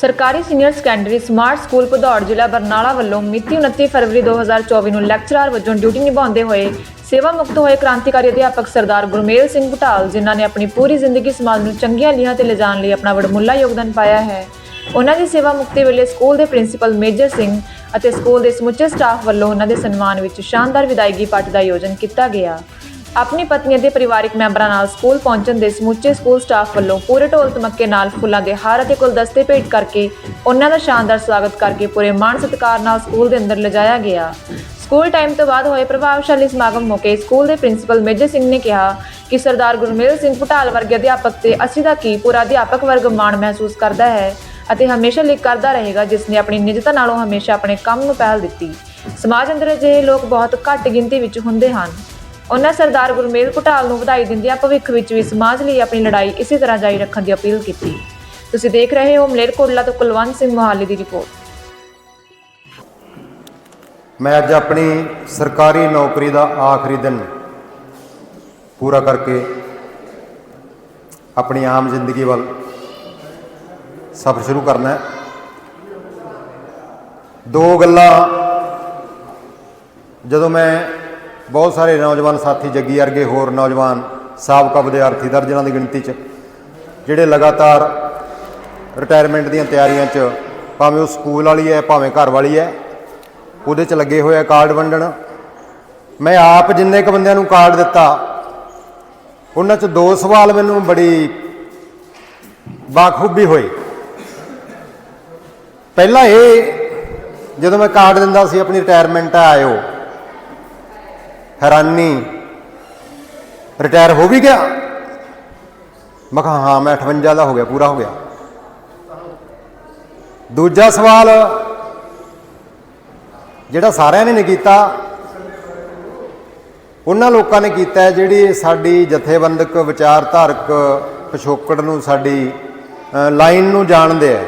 ਸਰਕਾਰੀ senior secondary smart school Bhadaur ਜ਼ਿਲ੍ਹਾ ਬਰਨਾਲਾ ਵੱਲੋਂ ਮਿਤੀ 29 ਫਰਵਰੀ 2024 ਨੂੰ ਲੈਕਚਰਰ ਵਜੋਂ ਡਿਊਟੀ ਨਿਭਾਉਂਦੇ ਹੋਏ ਸੇਵਾ ਮੁਕਤ ਹੋਏ ਕ੍ਰਾਂਤੀਕਾਰੀ ਅਧਿਆਪਕ ਸਰਦਾਰ ਗੁਰਮੇਲ ਸਿੰਘ ਭਟਾਲ, ਜਿਨ੍ਹਾਂ ਨੇ ਆਪਣੀ ਪੂਰੀ ਜ਼ਿੰਦਗੀ ਸਮਾਜ ਨੂੰ ਚੰਗੀਆਂ ਲੀਹਾਂ ਤੇ ਲਿਜਾਣ ਲਈ ਆਪਣਾ ਵਡਮੁੱਲਾ ਯੋਗਦਾਨ ਪਾਇਆ ਹੈ। ਉਹਨਾਂ ਦੀ ਸੇਵਾ ਮੁਕਤੀ ਵੇਲੇ ਸਕੂਲ ਦੇ ਪ੍ਰਿੰਸੀਪਲ ਮੇਜਰ ਸਿੰਘ ਅਤੇ ਸਕੂਲ ਦੇ ਸਮੁੱਚੇ ਸਟਾਫ ਵੱਲੋਂ ਉਹਨਾਂ ਦੇ ਸਨਮਾਨ ਵਿੱਚ ਸ਼ਾਨਦਾਰ ਵਿਦਾਇਗੀ ਪਾਰਟੀ ਦਾ ਆਯੋਜਨ ਕੀਤਾ ਗਿਆ। ਆਪਣੀ ਪਤਨੀ ਅਤੇ ਪਰਿਵਾਰਕ ਮੈਂਬਰਾਂ ਨਾਲ ਸਕੂਲ ਪਹੁੰਚਣ ਦੇ ਸਮੁੱਚੇ ਸਕੂਲ ਸਟਾਫ ਵੱਲੋਂ ਪੂਰੇ ਢੋਲ ਧਮੱਕੇ ਨਾਲ ਫੁੱਲਾਂ ਦੇ ਹਾਰ ਅਤੇ ਗੁਲਦਸਤੇ ਭੇਟ ਕਰਕੇ ਉਹਨਾਂ ਦਾ ਸ਼ਾਨਦਾਰ ਸਵਾਗਤ ਕਰਕੇ ਪੂਰੇ ਮਾਣ ਸਤਿਕਾਰ ਨਾਲ ਸਕੂਲ ਦੇ ਅੰਦਰ ਲਿਜਾਇਆ ਗਿਆ। ਸਕੂਲ ਟਾਈਮ ਤੋਂ ਬਾਅਦ ਹੋਏ ਪ੍ਰਭਾਵਸ਼ਾਲੀ ਸਮਾਗਮ ਮੌਕੇ ਸਕੂਲ ਦੇ ਪ੍ਰਿੰਸੀਪਲ ਮੇਜਰ ਸਿੰਘ ਨੇ ਕਿਹਾ ਕਿ ਸਰਦਾਰ ਗੁਰਮੇਲ ਸਿੰਘ ਭਟਾਲ ਵਰਗੇ ਅਧਿਆਪਕ ਤੇ ਅਸੀਂ ਦਾ ਕੀ ਪੂਰਾ ਅਧਿਆਪਕ ਵਰਗ ਮਾਣ ਮਹਿਸੂਸ ਕਰਦਾ ਹੈ ਅਤੇ ਹਮੇਸ਼ਾ ਲਈ ਕਰਦਾ ਰਹੇਗਾ, ਜਿਸ ਨੇ ਆਪਣੀ ਨਿਜਤਾ ਨਾਲੋਂ ਹਮੇਸ਼ਾ ਆਪਣੇ ਕੰਮ ਨੂੰ ਪਹਿਲ ਦਿੱਤੀ। ਸਮਾਜ ਅੰਦਰ ਅਜਿਹੇ ਲੋਕ ਬਹੁਤ ਘੱਟ ਗਿਣਤੀ ਵਿੱਚ ਹੁੰਦੇ ਹਨ। ਉਹਨਾਂ ਸਰਦਾਰ ਗੁਰਮੇਲ ਘੁਟਾਲ ਨੂੰ ਵਧਾਈ ਦਿੰਦਿਆਂ ਭਵਿੱਖ ਵਿੱਚ ਵੀ ਸਮਾਜ ਲਈ ਆਪਣੀ ਲੜਾਈ ਇਸੇ ਤਰ੍ਹਾਂ ਜਾਰੀ ਰੱਖਣ ਦੀ ਅਪੀਲ ਕੀਤੀ। ਤੁਸੀਂ ਦੇਖ ਰਹੇ ਹੋ ਮਲੇਰਕੋਟਲਾ ਤੋਂ ਕੁਲਵੰਤ ਸਿੰਘ ਮੋਹਾਲੀ ਦੀ ਰਿਪੋਰਟ। ਮੈਂ ਅੱਜ ਆਪਣੀ ਸਰਕਾਰੀ ਨੌਕਰੀ ਦਾ ਆਖਰੀ ਦਿਨ ਪੂਰਾ ਕਰਕੇ ਆਪਣੀ ਆਮ ਜ਼ਿੰਦਗੀ ਵੱਲ ਸਫ਼ਰ ਸ਼ੁਰੂ ਕਰਨਾ ਹੈ। ਦੋ ਗੱਲਾਂ ਜਦੋਂ ਮੈਂ ਬਹੁਤ ਸਾਰੇ ਨੌਜਵਾਨ ਸਾਥੀ ਜੱਗੀ ਵਰਗੇ ਹੋਰ ਨੌਜਵਾਨ ਸਾਬਕਾ ਵਿਦਿਆਰਥੀ ਦਰਜਨਾਂ ਦੀ ਗਿਣਤੀ 'ਚ, ਜਿਹੜੇ ਲਗਾਤਾਰ ਰਿਟਾਇਰਮੈਂਟ ਦੀਆਂ ਤਿਆਰੀਆਂ 'ਚ, ਭਾਵੇਂ ਉਹ ਸਕੂਲ ਵਾਲੀ ਹੈ, ਭਾਵੇਂ ਘਰ ਵਾਲੀ ਹੈ, ਉਹਦੇ 'ਚ ਲੱਗੇ ਹੋਏ ਆ ਕਾਰਡ ਵੰਡਣ। ਮੈਂ ਆਪ ਜਿੰਨੇ ਕ ਬੰਦਿਆਂ ਨੂੰ ਕਾਰਡ ਦਿੱਤਾ, ਉਹਨਾਂ 'ਚ ਦੋ ਸਵਾਲ ਮੈਨੂੰ ਬੜੀ ਬਾਖੂਬੀ ਹੋਏ। ਪਹਿਲਾ ਇਹ, ਜਦੋਂ ਮੈਂ ਕਾਰਡ ਦਿੰਦਾ ਸੀ, ਆਪਣੀ ਰਿਟਾਇਰਮੈਂਟ ਆਇਓ ਹੈਰਾਨੀ। ਰਿਟਾਇਰ ਹੋ ਵੀ ਗਿਆ। ਮੈਂ ਕਿਹਾ, ਹਾਂ, ਮੈਂ 58 ਦਾ ਹੋ ਗਿਆ, ਪੂਰਾ ਹੋ ਗਿਆ। ਦੂਜਾ ਸਵਾਲ, ਜਿਹੜਾ ਸਾਰਿਆਂ ਨੇ ਨਹੀਂ ਕੀਤਾ, ਉਹਨਾਂ ਲੋਕਾਂ ਨੇ ਕੀਤਾ ਜਿਹੜੀ ਸਾਡੀ ਜਥੇਬੰਦਕ, ਵਿਚਾਰਧਾਰਕ ਪਿਛੋਕੜ ਨੂੰ ਸਾਡੀ ਲਾਈਨ ਨੂੰ ਜਾਣਦੇ ਆ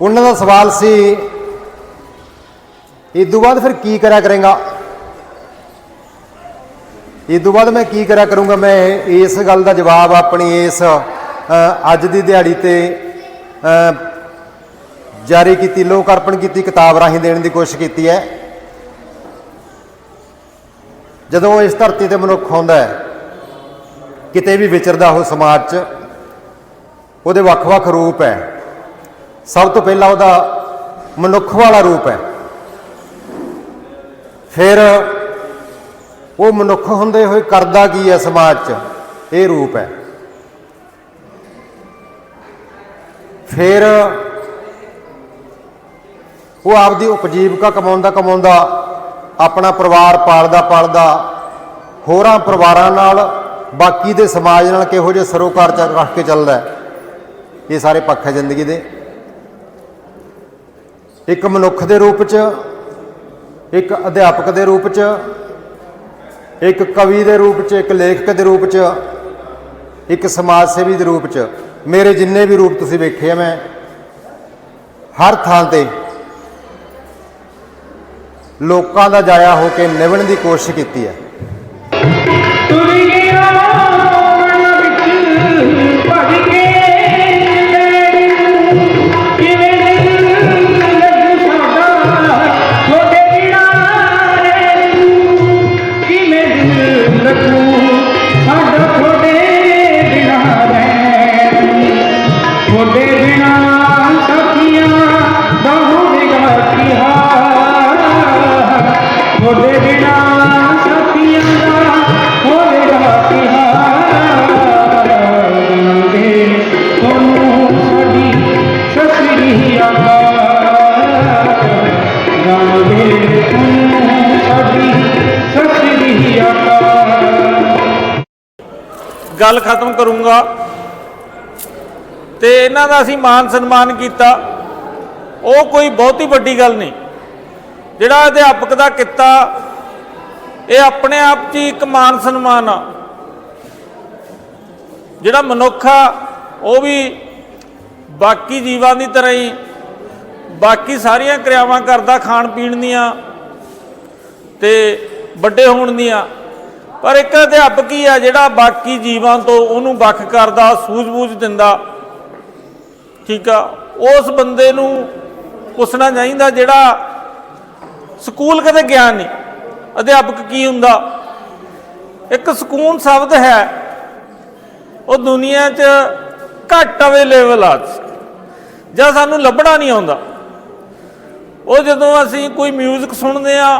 ਉਹਨਾਂ ਦਾ ਸਵਾਲ ਸੀ ਇਸ ਤੋਂ ਬਾਅਦ ਫਿਰ ਕੀ ਕਰਿਆ ਕਰੇਗਾ? ਇਸ ਤੋਂ ਬਾਅਦ ਮੈਂ ਕੀ ਕਰਿਆ ਕਰੂੰਗਾ, ਮੈਂ ਇਸ ਗੱਲ ਦਾ ਜਵਾਬ ਆਪਣੀ ਇਸ ਅੱਜ ਦੀ ਦਿਹਾੜੀ ਤੇ ਜਾਰੀ ਕੀਤੀ, ਲੋਕ ਅਰਪਣ ਕੀਤੀ, ਕਿਤਾਬ ਰਾਹੀਂ ਦੇਣ ਦੀ ਕੋਸ਼ਿਸ਼ ਕੀਤੀ ਹੈ। ਜਦੋਂ ਇਸ ਧਰਤੀ ਤੇ ਮਨੁੱਖ ਆਉਂਦਾ ਹੈ, ਕਿਤੇ ਵੀ ਵਿਚਰਦਾ ਉਹ ਸਮਾਜ 'ਚ, ਉਹਦੇ ਵੱਖ-ਵੱਖ ਰੂਪ ਹੈ। ਸਭ ਤੋਂ ਪਹਿਲਾਂ ਉਹਦਾ ਮਨੁੱਖ ਵਾਲਾ ਰੂਪ ਹੈ। ਫਿਰ ਉਹ ਮਨੁੱਖ ਹੁੰਦੇ ਹੋਏ ਕਰਦਾ ਕੀ ਹੈ ਸਮਾਜ 'ਚ? ਇਹ ਰੂਪ ਹੈ। ਫਿਰ ਉਹ ਆਪਦੀ ਉਪਜੀਵਕਾ ਕਮਾਉਂਦਾ ਕਮਾਉਂਦਾ, ਆਪਣਾ ਪਰਿਵਾਰ ਪਾਲਦਾ ਪਾਲਦਾ, ਹੋਰਾਂ ਪਰਿਵਾਰਾਂ ਨਾਲ, ਬਾਕੀ ਦੇ ਸਮਾਜ ਨਾਲ ਕਿਹੋ ਜਿਹੇ ਸਰੋਕਾਰ ਚ ਰੱਖ ਕੇ ਚੱਲਦਾ ਇਹ ਸਾਰੇ ਪੱਖ ਹੈ ਜ਼ਿੰਦਗੀ ਦੇ। ਇੱਕ ਮਨੁੱਖ ਦੇ ਰੂਪ ਚ, ਇੱਕ ਅਧਿਆਪਕ ਦੇ ਰੂਪ ਚ ਇੱਕ ਕਵੀ ਦੇ ਰੂਪ ਚ, ਇੱਕ ਲੇਖਕ ਦੇ ਰੂਪ ਚ, ਇੱਕ ਸਮਾਜ ਸੇਵੀ ਦੇ ਰੂਪ ਚ, ਮੇਰੇ ਜਿੰਨੇ ਵੀ ਰੂਪ ਤੁਸੀਂ ਵੇਖੇ ਆ ਮੈਂ, ਹਰ ਥਾਂ ਤੇ ਲੋਕਾਂ ਦਾ ਜਾਇਆ ਹੋ ਕੇ ਨਿਭਣ ਦੀ ਕੋਸ਼ਿਸ਼ ਕੀਤੀ ਹੈ। ਗੱਲ ਖਤਮ ਕਰੂੰਗਾ। ਤੇ ਇਹਨਾਂ ਦਾ ਅਸੀਂ ਮਾਨ ਸਨਮਾਨ ਕੀਤਾ। ਉਹ ਕੋਈ ਬਹੁਤੀ ਵੱਡੀ ਗੱਲ ਨਹੀਂ। ਜਿਹੜਾ ਅਧਿਆਪਕ ਦਾ ਕਿੱਤਾ, ਇਹ ਆਪਣੇ ਆਪ 'ਚ ਹੀ ਇੱਕ ਮਾਨ ਸਨਮਾਨ ਆ। ਜਿਹੜਾ ਮਨੁੱਖ ਆ, ਉਹ ਵੀ ਬਾਕੀ ਜੀਵਾਂ ਦੀ ਤਰ੍ਹਾਂ ਹੀ ਬਾਕੀ ਸਾਰੀਆਂ ਕਿਰਿਆਵਾਂ ਕਰਦਾ ਖਾਣ ਪੀਣ ਦੀਆਂ ਤੇ ਵੱਡੇ ਹੋਣ ਦੀਆਂ। ਪਰ ਇੱਕ ਅਧਿਆਪਕ ਹੀ ਆ ਜਿਹੜਾ ਬਾਕੀ ਜੀਵਾਂ ਤੋਂ ਉਹਨੂੰ ਵੱਖ ਕਰਦਾ, ਸੂਝ-ਬੂਝ ਦਿੰਦਾ। ਠੀਕ ਆ? ਉਸ ਬੰਦੇ ਨੂੰ ਪੁੱਛਣਾ ਚਾਹੀਦਾ ਜਿਹੜਾ ਸਕੂਲ ਕਦੇ ਗਿਆ ਨਹੀਂ। ਅਧਿਆਪਕ ਕੀ ਹੁੰਦਾ? ਇੱਕ ਸਕੂਨ ਸ਼ਬਦ ਹੈ। ਉਹ ਦੁਨੀਆ 'ਚ ਘੱਟ ਅਵੇਲੇਬਲ ਆ। ਜਾਂ ਸਾਨੂੰ ਲੱਭਣਾ ਨਹੀਂ ਆਉਂਦਾ। ਉਹ ਜਦੋਂ ਅਸੀਂ ਕੋਈ 뮤직 ਸੁਣਦੇ ਆ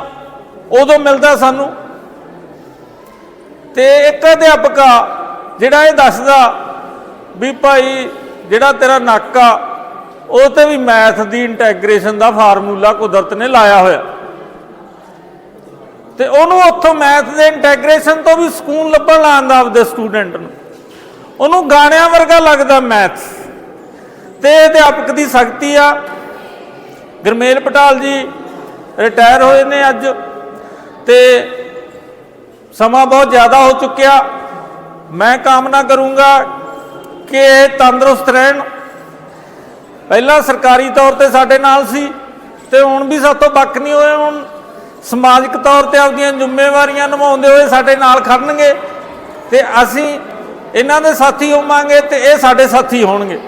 ਉਦੋਂ ਮਿਲਦਾ ਸਾਨੂੰ। ਤੇ ਇੱਕ ਅਧਿਆਪਕ ਆ ਜਿਹੜਾ ਇਹ ਦੱਸਦਾ ਵੀ ਭਾਈ ਜਿਹੜਾ ਤੇਰਾ ਨੱਕ ਆ, ਉਹ ਤੇ ਵੀ ਮੈਥ ਦੀ ਇੰਟੈਗ੍ਰੇਸ਼ਨ ਦਾ ਫਾਰਮੂਲਾ ਕੁਦਰਤ ਨੇ ਲਾਇਆ ਹੋਇਆ। ਤੇ ਉਹਨੂੰ ਉੱਥੋਂ ਮੈਥ ਦੇ ਇੰਟੈਗ੍ਰੇਸ਼ਨ ਤੋਂ ਵੀ ਸਕੂਨ ਲੱਭਣ ਲਾਉਂਦਾ ਆਪਦੇ ਸਟੂਡੈਂਟ ਨੂੰ। ਉਹਨੂੰ ਗਾਣਿਆਂ ਵਰਗਾ ਲੱਗਦਾ ਮੈਥ। ਤੇ ਅਧਿਆਪਕ ਦੀ ਸ਼ਕਤੀ ਆ ਗਰਮੇਲ ਪਟਾਲ ਜੀ ਰਿਟਾਇਰ ਹੋਏ ਨੇ ਅੱਜ ਤੇ ਸਮਾਂ ਬਹੁਤ ਜ਼ਿਆਦਾ ਹੋ ਚੁੱਕਿਆ। ਮੈਂ ਕਾਮਨਾ ਕਰੂੰਗਾ ਕਿ ਇਹ ਤੰਦਰੁਸਤ ਰਹਿਣ। ਪਹਿਲਾਂ ਸਰਕਾਰੀ ਤੌਰ ਤੇ ਸਾਡੇ ਨਾਲ ਸੀ ਤੇ ਹੁਣ ਵੀ ਸਾਤੋਂ ਬੱਕ ਨਹੀਂ ਹੋਏ। ਹੁਣ ਸਮਾਜਿਕ ਤੌਰ ਤੇ ਆਪਦੀਆਂ ਜ਼ਿੰਮੇਵਾਰੀਆਂ ਨਿਭਾਉਂਦੇ ਹੋਏ ਸਾਡੇ ਨਾਲ ਖੜਨਗੇ ਤੇ ਅਸੀਂ ਇਹਨਾਂ ਦੇ ਸਾਥੀ ਹੋਵਾਂਗੇ ਤੇ ਇਹ ਸਾਡੇ ਸਾਥੀ ਹੋਣਗੇ।